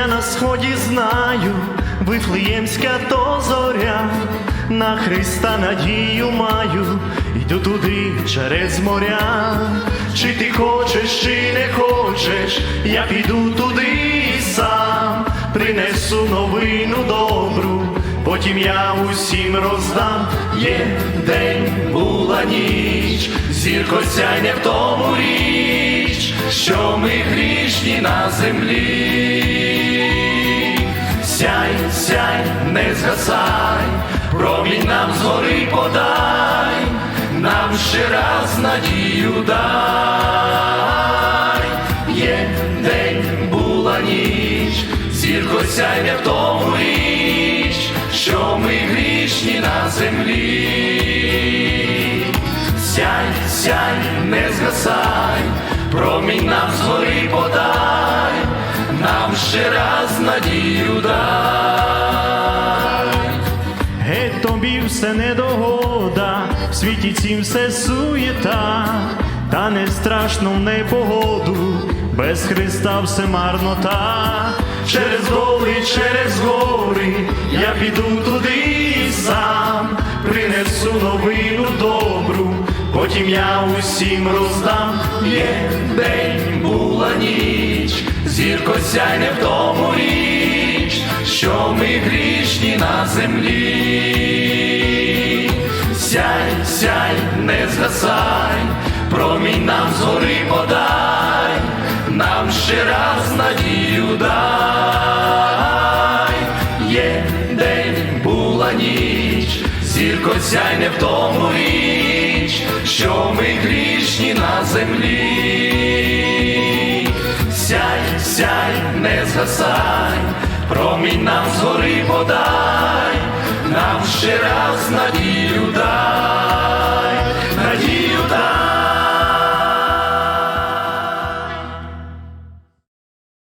Я на сході знаю, Вифлеємська то зоря, на Христа надію маю, йду туди через моря. Чи ти хочеш, чи не хочеш, я піду туди сам, принесу новину добру, потім я усім роздам. Є день, була ніч, зірко сяй не в тому річ, що ми грішні на землі. Згасай, промінь нам згори подай, нам ще раз надію дай. Є день, була ніч, зірко сяйне в тому річ, що ми грішні на землі. Сяй, сяй, не згасай, промінь нам згори подай, нам ще раз надію дай. Все недогода, в світі цім все суєта, та не страшно в непогоду, без Христа все марнота. Через доли, через гори, я піду туди сам, принесу новину добру, потім я усім роздам. Є день, була ніч, зірко сяй не в тому річ, що ми грішні на землі. Сяй, сяй, не згасай, промінь нам згори подай, нам ще раз надію дай. Є день, була ніч, зірко сяй не в тому річ, що ми грішні на землі. Сяй, сяй, не згасай, промінь нам згори подай, нам ще раз надію